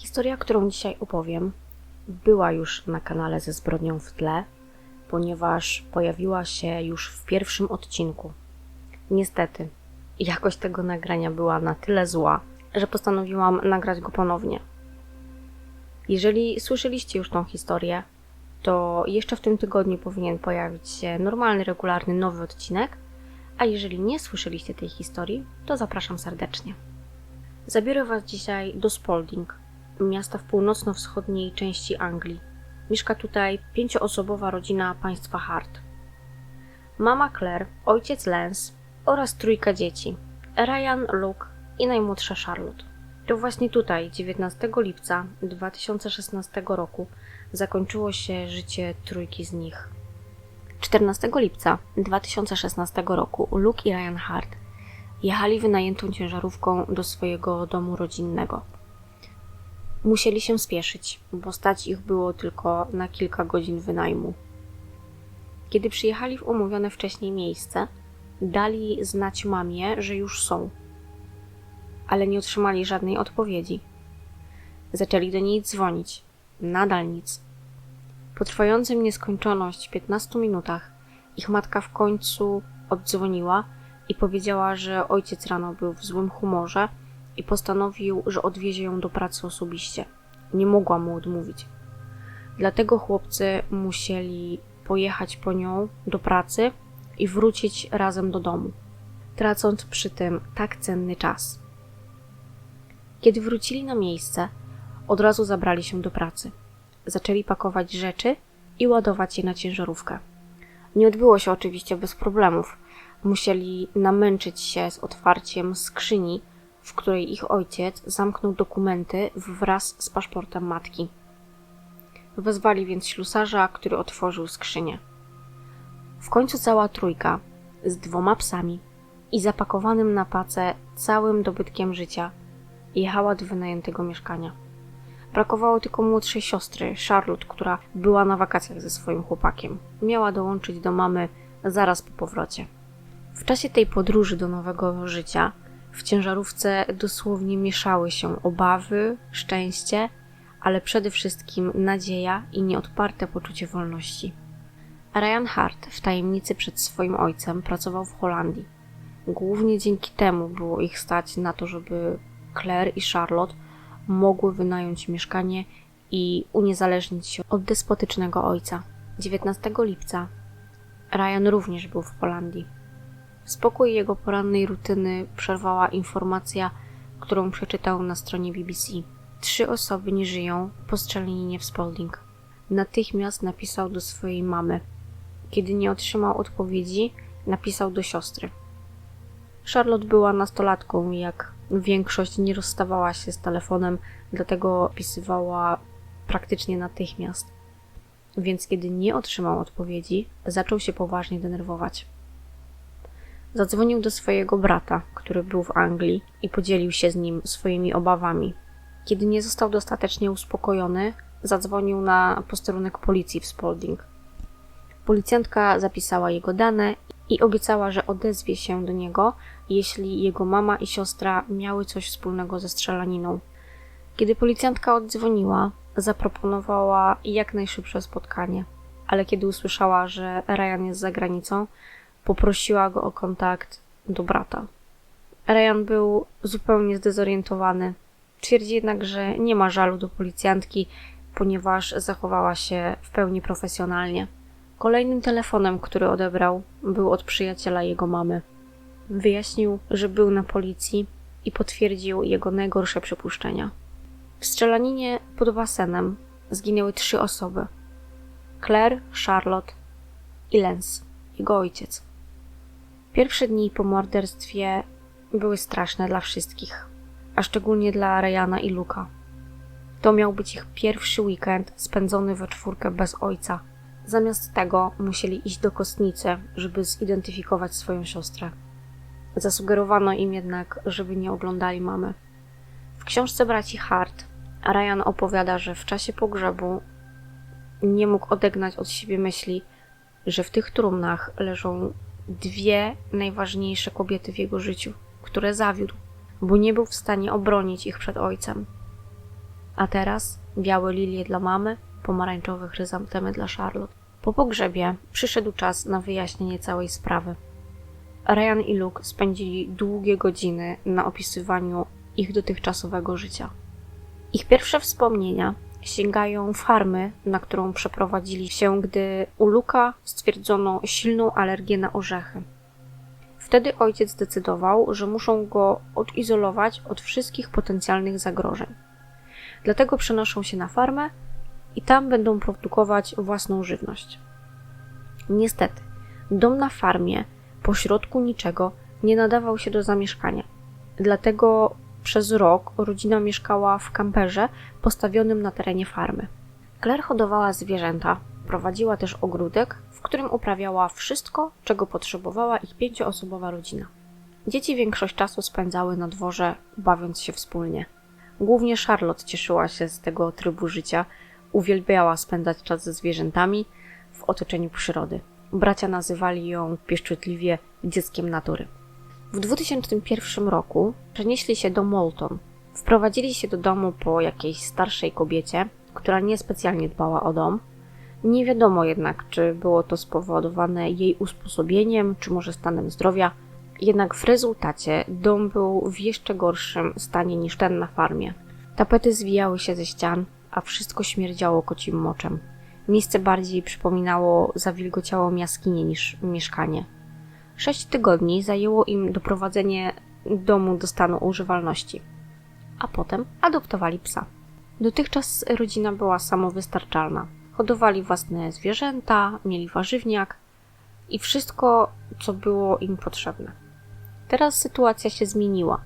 Historia, którą dzisiaj opowiem, była już na kanale ze zbrodnią w tle, ponieważ pojawiła się już w pierwszym odcinku. Niestety, jakość tego nagrania była na tyle zła, że postanowiłam nagrać go ponownie. Jeżeli słyszeliście już tą historię, to jeszcze w tym tygodniu powinien pojawić się normalny, regularny, nowy odcinek. A jeżeli nie słyszeliście tej historii, to zapraszam serdecznie. Zabiorę Was dzisiaj do Spalding, miasta w północno-wschodniej części Anglii. Mieszka tutaj pięcioosobowa rodzina państwa Hart. Mama Claire, ojciec Lance oraz trójka dzieci: Ryan, Luke i najmłodsza Charlotte. To właśnie tutaj, 19 lipca 2016 roku, zakończyło się życie trójki z nich. 14 lipca 2016 roku Luke i Ryan Hart jechali wynajętą ciężarówką do swojego domu rodzinnego. Musieli się spieszyć, bo stać ich było tylko na kilka godzin wynajmu. Kiedy przyjechali w umówione wcześniej miejsce, dali znać mamie, że już są, ale nie otrzymali żadnej odpowiedzi. Zaczęli do niej dzwonić. Nadal nic. Po trwającym nieskończoność 15 minutach ich matka w końcu oddzwoniła i powiedziała, że ojciec rano był w złym humorze i postanowił, że odwiezie ją do pracy osobiście. Nie mogła mu odmówić. Dlatego chłopcy musieli pojechać po nią do pracy i wrócić razem do domu, tracąc przy tym tak cenny czas. Kiedy wrócili na miejsce, od razu zabrali się do pracy. Zaczęli pakować rzeczy i ładować je na ciężarówkę. Nie odbyło się oczywiście bez problemów. Musieli namęczyć się z otwarciem skrzyni, w której ich ojciec zamknął dokumenty wraz z paszportem matki. Wezwali więc ślusarza, który otworzył skrzynię. W końcu cała trójka z dwoma psami i zapakowanym na pacę całym dobytkiem życia jechała do wynajętego mieszkania. Brakowało tylko młodszej siostry, Charlotte, która była na wakacjach ze swoim chłopakiem. Miała dołączyć do mamy zaraz po powrocie. W czasie tej podróży do nowego życia w ciężarówce dosłownie mieszały się obawy, szczęście, ale przede wszystkim nadzieja i nieodparte poczucie wolności. Ryan Hart w tajemnicy przed swoim ojcem pracował w Holandii. Głównie dzięki temu było ich stać na to, żeby Claire i Charlotte mogły wynająć mieszkanie i uniezależnić się od despotycznego ojca. 19 lipca Ryan również był w Holandii. Spokój jego porannej rutyny przerwała informacja, którą przeczytał na stronie BBC. Trzy osoby nie żyją po strzelaninie w Spalding. Natychmiast napisał do swojej mamy. Kiedy nie otrzymał odpowiedzi, napisał do siostry. Charlotte była nastolatką, jak większość nie rozstawała się z telefonem, dlatego pisywała praktycznie natychmiast. Więc kiedy nie otrzymał odpowiedzi, zaczął się poważnie denerwować. Zadzwonił do swojego brata, który był w Anglii, i podzielił się z nim swoimi obawami. Kiedy nie został dostatecznie uspokojony, zadzwonił na posterunek policji w Spalding. Policjantka zapisała jego dane i obiecała, że odezwie się do niego, jeśli jego mama i siostra miały coś wspólnego ze strzelaniną. Kiedy policjantka oddzwoniła, zaproponowała jak najszybsze spotkanie, ale kiedy usłyszała, że Ryan jest za granicą, poprosiła go o kontakt do brata. Ryan był zupełnie zdezorientowany. Twierdzi jednak, że nie ma żalu do policjantki, ponieważ zachowała się w pełni profesjonalnie. Kolejnym telefonem, który odebrał, był od przyjaciela jego mamy. Wyjaśnił, że był na policji i potwierdził jego najgorsze przypuszczenia. W strzelaninie pod basenem zginęły trzy osoby: Claire, Charlotte i Lance, jego ojciec. Pierwsze dni po morderstwie były straszne dla wszystkich, a szczególnie dla Ryana i Luka. To miał być ich pierwszy weekend spędzony we czwórkę bez ojca. Zamiast tego musieli iść do kostnicy, żeby zidentyfikować swoją siostrę. Zasugerowano im jednak, żeby nie oglądali mamy. W książce braci Hart Ryan opowiada, że w czasie pogrzebu nie mógł odegnać od siebie myśli, że w tych trumnach leżą dwie najważniejsze kobiety w jego życiu, które zawiódł, bo nie był w stanie obronić ich przed ojcem. A teraz białe lilie dla mamy, pomarańczowe chryzantemy dla Charlotte. Po pogrzebie przyszedł czas na wyjaśnienie całej sprawy. Ryan i Luke spędzili długie godziny na opisywaniu ich dotychczasowego życia. Ich pierwsze wspomnienia sięgają farmy, na którą przeprowadzili się, gdy u Luka stwierdzono silną alergię na orzechy. Wtedy ojciec zdecydował, że muszą go odizolować od wszystkich potencjalnych zagrożeń. Dlatego przenoszą się na farmę i tam będą produkować własną żywność. Niestety, dom na farmie pośrodku niczego nie nadawał się do zamieszkania. Dlatego przez rok rodzina mieszkała w kamperze postawionym na terenie farmy. Claire hodowała zwierzęta, prowadziła też ogródek, w którym uprawiała wszystko, czego potrzebowała ich pięcioosobowa rodzina. Dzieci większość czasu spędzały na dworze, bawiąc się wspólnie. Głównie Charlotte cieszyła się z tego trybu życia, uwielbiała spędzać czas ze zwierzętami w otoczeniu przyrody. Bracia nazywali ją pieszczotliwie dzieckiem natury. W 2001 roku przenieśli się do Molton. Wprowadzili się do domu po jakiejś starszej kobiecie, która niespecjalnie dbała o dom. Nie wiadomo jednak, czy było to spowodowane jej usposobieniem, czy może stanem zdrowia. Jednak w rezultacie dom był w jeszcze gorszym stanie niż ten na farmie. Tapety zwijały się ze ścian, a wszystko śmierdziało kocim moczem. Miejsce bardziej przypominało zawilgociałą jaskinię niż mieszkanie. Sześć tygodni zajęło im doprowadzenie domu do stanu używalności, a potem adoptowali psa. Dotychczas rodzina była samowystarczalna. Hodowali własne zwierzęta, mieli warzywniak i wszystko, co było im potrzebne. Teraz sytuacja się zmieniła.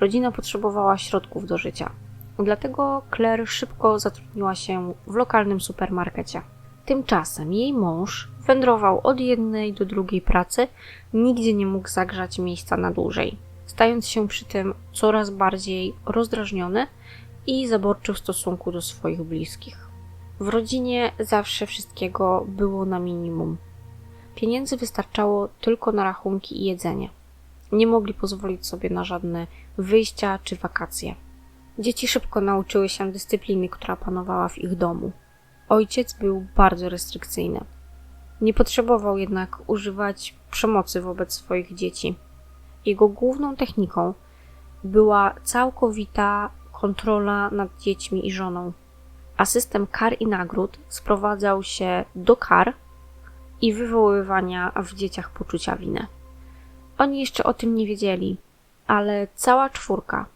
Rodzina potrzebowała środków do życia. Dlatego Claire szybko zatrudniła się w lokalnym supermarkecie. Tymczasem jej mąż wędrował od jednej do drugiej pracy, nigdzie nie mógł zagrzać miejsca na dłużej, stając się przy tym coraz bardziej rozdrażniony i zaborczy w stosunku do swoich bliskich. W rodzinie zawsze wszystkiego było na minimum. Pieniędzy wystarczało tylko na rachunki i jedzenie. Nie mogli pozwolić sobie na żadne wyjścia czy wakacje. Dzieci szybko nauczyły się dyscypliny, która panowała w ich domu. Ojciec był bardzo restrykcyjny. Nie potrzebował jednak używać przemocy wobec swoich dzieci. Jego główną techniką była całkowita kontrola nad dziećmi i żoną, a system kar i nagród sprowadzał się do kar i wywoływania w dzieciach poczucia winy. Oni jeszcze o tym nie wiedzieli, ale cała czwórka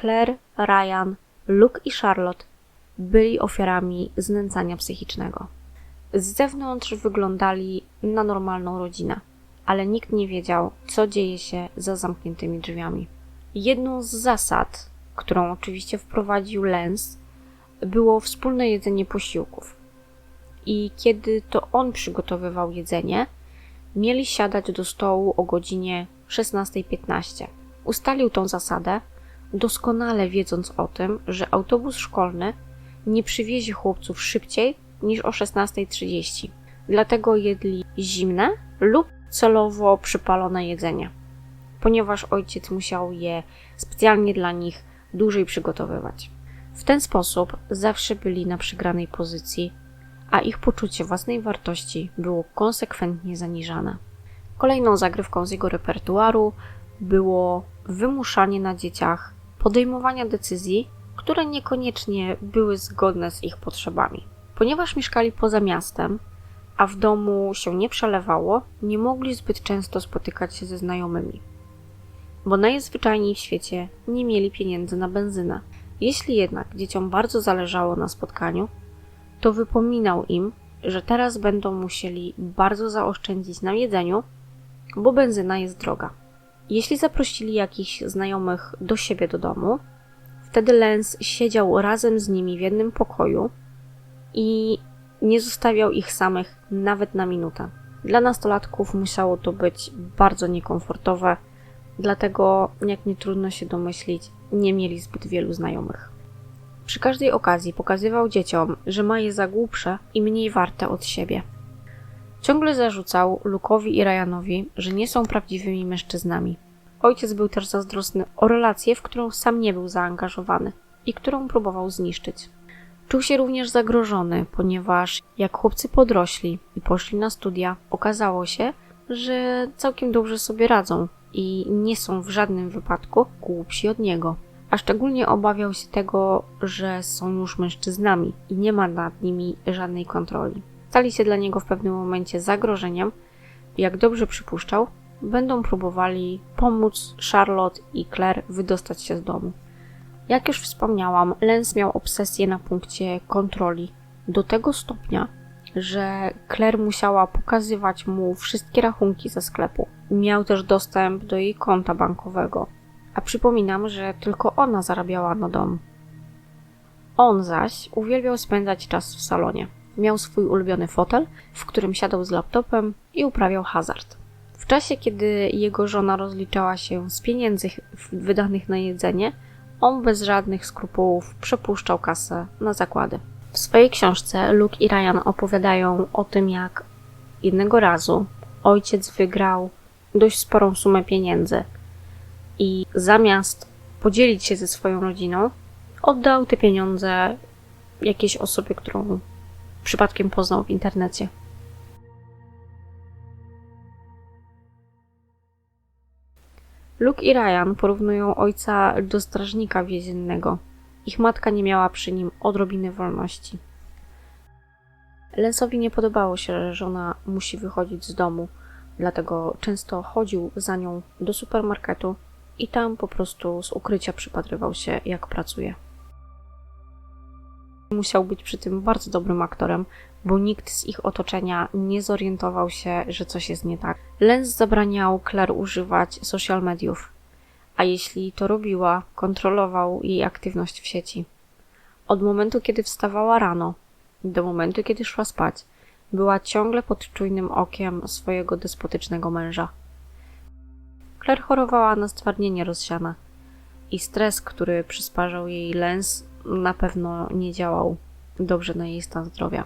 Claire, Ryan, Luke i Charlotte byli ofiarami znęcania psychicznego. Z zewnątrz wyglądali na normalną rodzinę, ale nikt nie wiedział, co dzieje się za zamkniętymi drzwiami. Jedną z zasad, którą oczywiście wprowadził Lens, było wspólne jedzenie posiłków. I kiedy to on przygotowywał jedzenie, mieli siadać do stołu o godzinie 16.15. Ustalił tą zasadę, doskonale wiedząc o tym, że autobus szkolny nie przywiezie chłopców szybciej niż o 16.30. Dlatego jedli zimne lub celowo przypalone jedzenie, ponieważ ojciec musiał je specjalnie dla nich dłużej przygotowywać. W ten sposób zawsze byli na przegranej pozycji, a ich poczucie własnej wartości było konsekwentnie zaniżane. Kolejną zagrywką z jego repertuaru było wymuszanie na dzieciach podejmowania decyzji, które niekoniecznie były zgodne z ich potrzebami. Ponieważ mieszkali poza miastem, a w domu się nie przelewało, nie mogli zbyt często spotykać się ze znajomymi. Bo najzwyczajniej w świecie nie mieli pieniędzy na benzynę. Jeśli jednak dzieciom bardzo zależało na spotkaniu, to wypominał im, że teraz będą musieli bardzo zaoszczędzić na jedzeniu, bo benzyna jest droga. Jeśli zaprosili jakichś znajomych do siebie do domu, wtedy Lens siedział razem z nimi w jednym pokoju i nie zostawiał ich samych nawet na minutę. Dla nastolatków musiało to być bardzo niekomfortowe, dlatego, jak nie trudno się domyślić, nie mieli zbyt wielu znajomych. Przy każdej okazji pokazywał dzieciom, że ma je za głupsze i mniej warte od siebie. Ciągle zarzucał Lukowi i Ryanowi, że nie są prawdziwymi mężczyznami. Ojciec był też zazdrosny o relację, w którą sam nie był zaangażowany i którą próbował zniszczyć. Czuł się również zagrożony, ponieważ jak chłopcy podrośli i poszli na studia, okazało się, że całkiem dobrze sobie radzą i nie są w żadnym wypadku głupsi od niego. A szczególnie obawiał się tego, że są już mężczyznami i nie ma nad nimi żadnej kontroli. Stali się dla niego w pewnym momencie zagrożeniem. Jak dobrze przypuszczał, będą próbowali pomóc Charlotte i Claire wydostać się z domu. Jak już wspomniałam, Lens miał obsesję na punkcie kontroli do tego stopnia, że Claire musiała pokazywać mu wszystkie rachunki ze sklepu. Miał też dostęp do jej konta bankowego. A przypominam, że tylko ona zarabiała na dom. On zaś uwielbiał spędzać czas w salonie. Miał swój ulubiony fotel, w którym siadał z laptopem i uprawiał hazard. W czasie, kiedy jego żona rozliczała się z pieniędzy wydanych na jedzenie, on bez żadnych skrupułów przepuszczał kasę na zakłady. W swojej książce Luke i Ryan opowiadają o tym, jak jednego razu ojciec wygrał dość sporą sumę pieniędzy i zamiast podzielić się ze swoją rodziną, oddał te pieniądze jakiejś osobie, którą przypadkiem poznał w internecie. Luke i Ryan porównują ojca do strażnika więziennego. Ich matka nie miała przy nim odrobiny wolności. Lensowi nie podobało się, że żona musi wychodzić z domu, dlatego często chodził za nią do supermarketu i tam po prostu z ukrycia przypatrywał się, jak pracuje. Musiał być przy tym bardzo dobrym aktorem, bo nikt z ich otoczenia nie zorientował się, że coś jest nie tak. Lens zabraniał Claire używać social mediów, a jeśli to robiła, kontrolował jej aktywność w sieci. Od momentu, kiedy wstawała rano, do momentu, kiedy szła spać, była ciągle pod czujnym okiem swojego despotycznego męża. Claire chorowała na stwardnienie rozsiane i stres, który przysparzał jej lens, na pewno nie działał dobrze na jej stan zdrowia.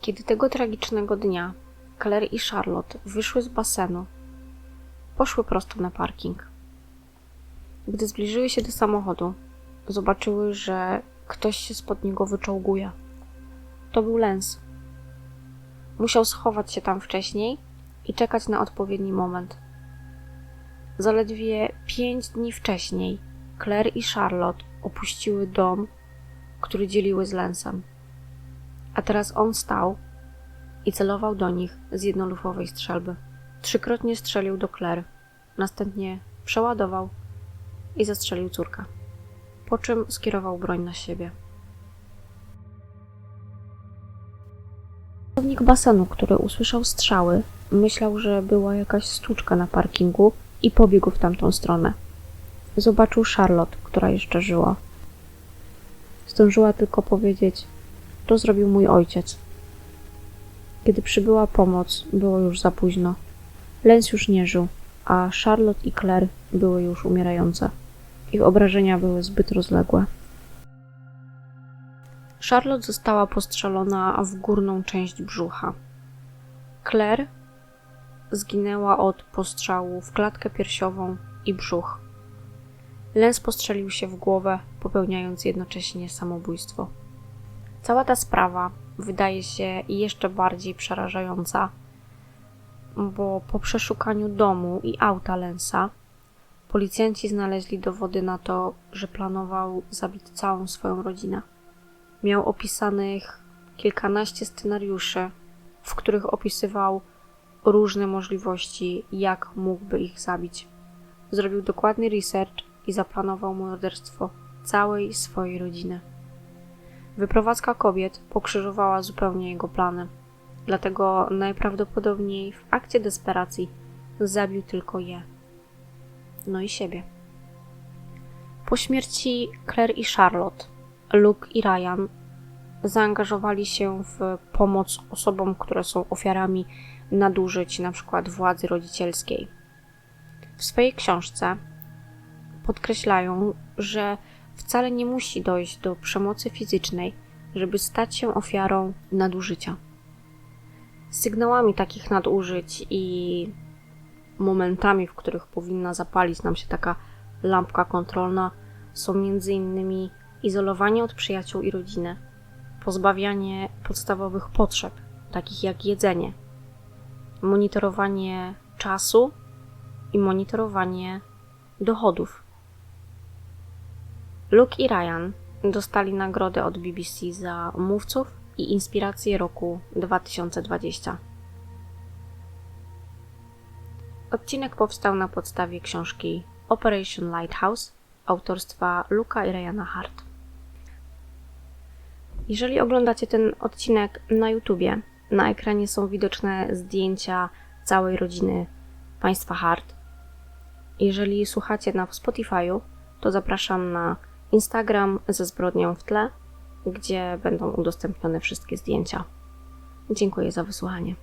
Kiedy tego tragicznego dnia Claire i Charlotte wyszły z basenu, poszły prosto na parking. Gdy zbliżyły się do samochodu, zobaczyły, że ktoś się spod niego wyczołguje. To był Lens. Musiał schować się tam wcześniej i czekać na odpowiedni moment. Zaledwie pięć dni wcześniej Claire i Charlotte opuściły dom, który dzieliły z Lensem. A teraz on stał i celował do nich z jednolufowej strzelby. Trzykrotnie strzelił do Claire, następnie przeładował i zastrzelił córkę, po czym skierował broń na siebie. Pracownik basenu, który usłyszał strzały, myślał, że była jakaś stłuczka na parkingu i pobiegł w tamtą stronę. Zobaczył Charlotte, która jeszcze żyła. Zdążyła tylko powiedzieć: To zrobił mój ojciec. Kiedy przybyła pomoc, było już za późno. Lens już nie żył, a Charlotte i Claire były już umierające. Ich obrażenia były zbyt rozległe. Charlotte została postrzelona w górną część brzucha. Claire zginęła od postrzału w klatkę piersiową i brzuch. Lens postrzelił się w głowę, popełniając jednocześnie samobójstwo. Cała ta sprawa wydaje się jeszcze bardziej przerażająca, bo po przeszukaniu domu i auta Lensa policjanci znaleźli dowody na to, że planował zabić całą swoją rodzinę. Miał opisanych kilkanaście scenariuszy, w których opisywał różne możliwości, jak mógłby ich zabić. Zrobił dokładny research i zaplanował morderstwo całej swojej rodziny. Wyprowadzka kobiet pokrzyżowała zupełnie jego plany, dlatego najprawdopodobniej w akcie desperacji zabił tylko je. No i siebie. Po śmierci Claire i Charlotte, Luke i Ryan zaangażowali się w pomoc osobom, które są ofiarami nadużyć, np. władzy rodzicielskiej. W swojej książce podkreślają, że wcale nie musi dojść do przemocy fizycznej, żeby stać się ofiarą nadużycia. Sygnałami takich nadużyć i momentami, w których powinna zapalić nam się taka lampka kontrolna, są innymi izolowanie od przyjaciół i rodziny, pozbawianie podstawowych potrzeb, takich jak jedzenie, monitorowanie czasu i monitorowanie dochodów. Luke i Ryan dostali nagrodę od BBC za mówców i inspirację roku 2020. Odcinek powstał na podstawie książki Operation Lighthouse autorstwa Luka i Ryana Hart. Jeżeli oglądacie ten odcinek na YouTubie, na ekranie są widoczne zdjęcia całej rodziny państwa Hart. Jeżeli słuchacie na Spotify'u, to zapraszam na Instagram ze zbrodnią w tle, gdzie będą udostępnione wszystkie zdjęcia. Dziękuję za wysłuchanie.